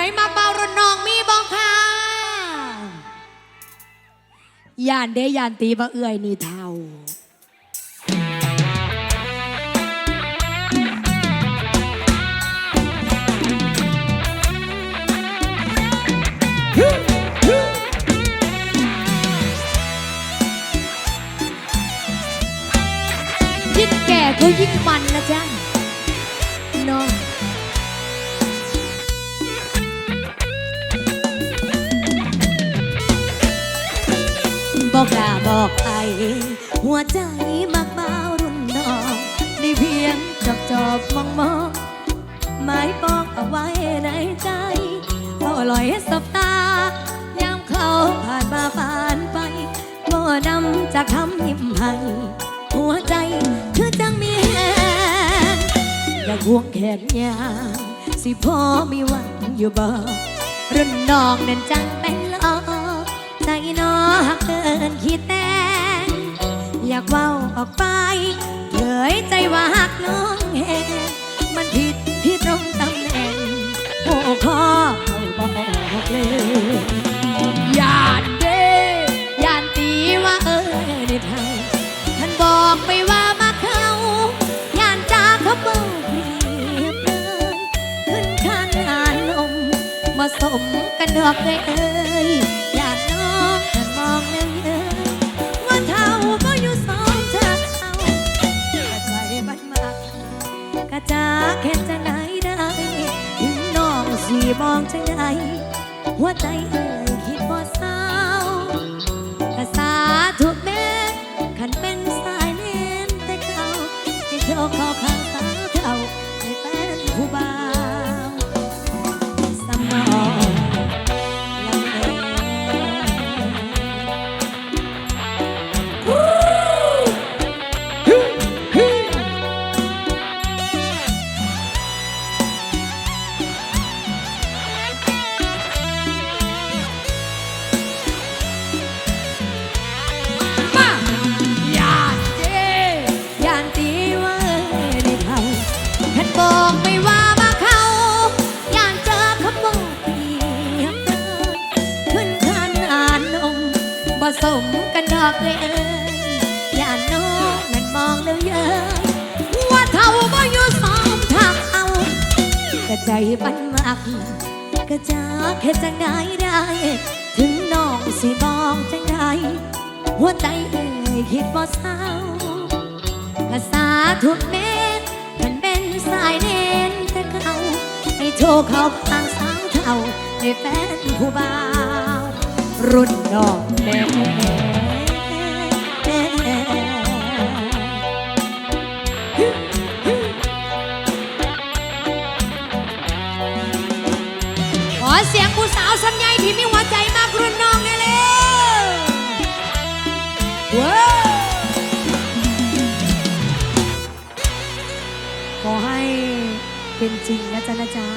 ใดมาเบารนนองมีบอกค่ะยานเดยานตีว่เอื่อยนี่เท่ายิ่งแก่ก็ยิ่งมันนะจ๊ะน้อง กล้าบอกใครหัวใจมักเบารุ่นน้องได้เพียงจอบจอบมองมองหมายปองเอาไว้ในใจพอลอยสบตายามเขาผ่านมาผ่านไปบ่นำจากคำยิ้มให้หัวใจคือจังมีแหงอยากห่วงแขนยางสิพอมีหวันอยู่บ่รุ่นน้องนั่นจังเป็นลอ ใจน้อหักเกินขีดแต่งอยากเว้าออกไปเผยใจว่าหักน้องแหงมันผิดที่ตรงตำแหน่งโอ้ขอเอาบอกเลยยานเด้ยานตีว่าเออในไทยท่านบอกไปว่ามาเขายานจากเขาเบอกเปรียบเลยขึ้นคันอ่านนมมาสมกันดอกเลยเอ้ หัวใจ กันดอกเลยเอ้ยยานน้องนั่นมองแล้วเยอะว่าเท่าบ่อยู่สองทางเอากระใจปันมากกระจากเฮ็ดจังไดได้ ถึงน้องสิมองจังไดหัวใจเอ่ยคิดบ่เศร้าภาษาทุกเม็ดมันเป็นสายเน้นแต่เขาให้โชว์เขาข้างสาวเท่าให้แฟนผู้บ่าวรุ่นน้องแม่ ขอเสียงผู้สาวสัญญาที่มีหัวใจมากรุ่นน้องได้เลยว้าวขอให้เป็นจริงนะจ๊ะนะจ๊ะ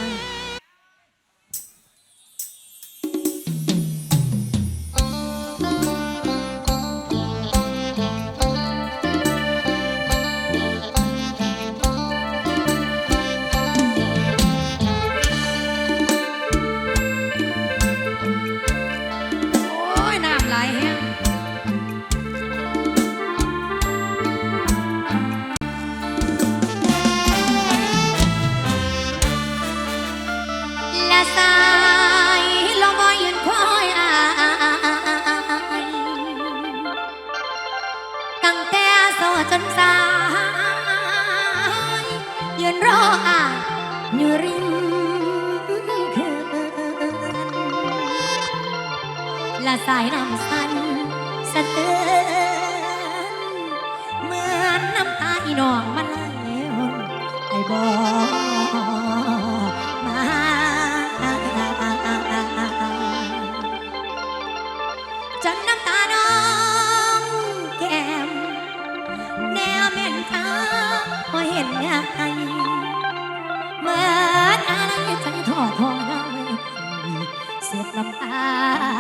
น้ำตา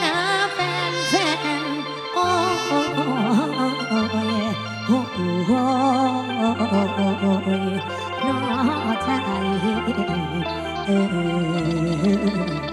หน้าแฟนแฟนโอ้โอ้โอ้ยโอ้โอ้ยน้อใจเออ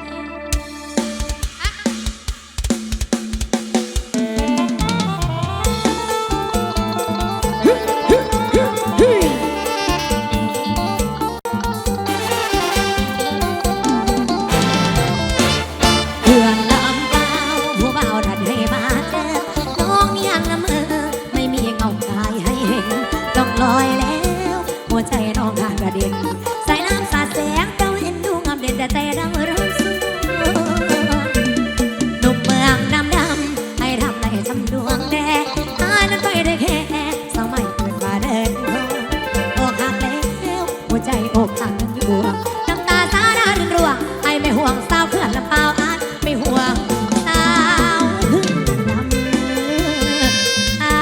อกจังอยู่น้ำตาสาดาดึงรวงไอไม่ห่วงสาวเพื่อนลำเปล่าอันไม่ห่วงสาวเพื่อนลำเปล่า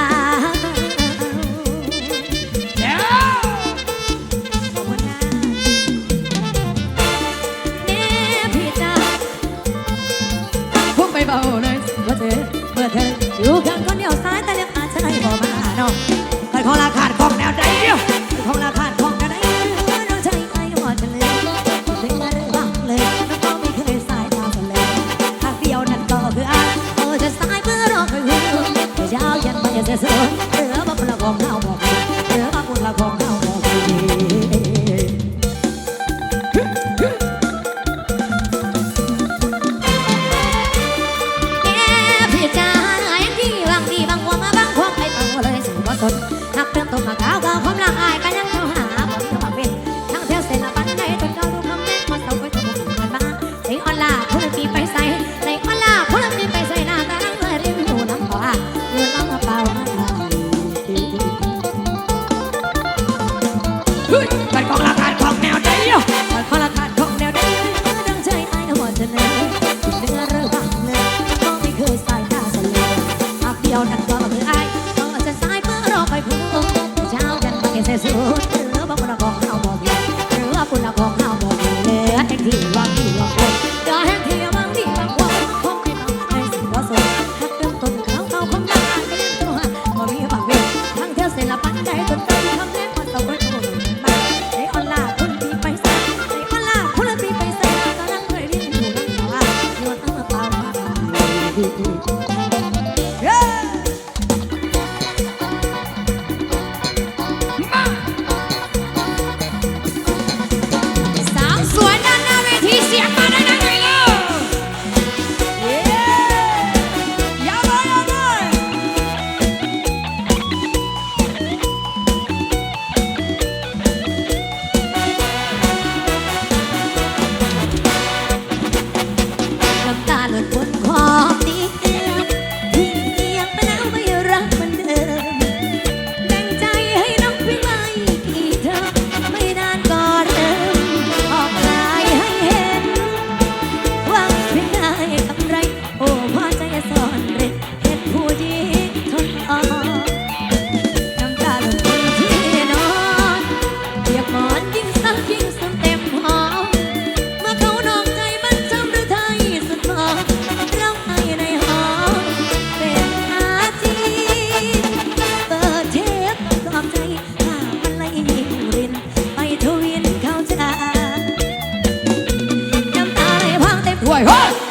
เดี๋ยวขนม่พี่จ้าพวกไม่เบาเลอยว่าเธอเมื่อเธออยู่เพีงคนเดียวสายแต่ยัง สนหักเพียงตกมาก้าว่าวความหลังอายกันยัง like.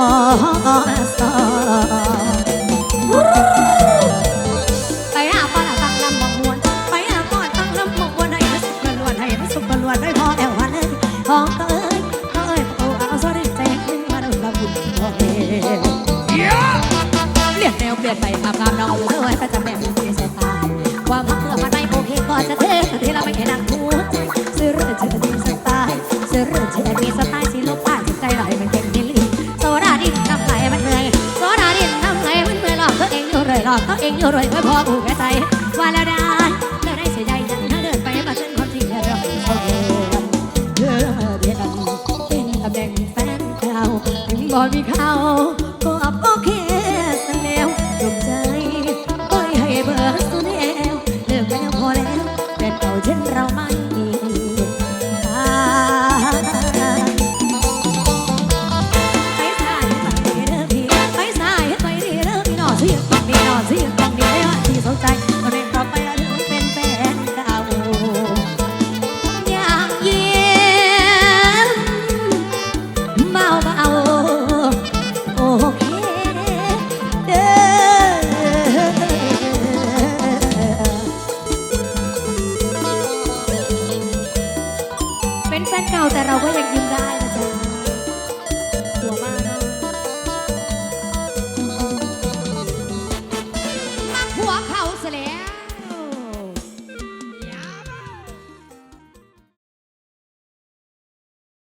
さ ยู่รวยไว้พ่อกูแก่ใจว่าแล้วได้แล้วได้เสียใจยังเดินไปมาจนความจริงเราเธอเดียกันเป็นตำแหน่งแฟนเก่าถึงบ่มีเขา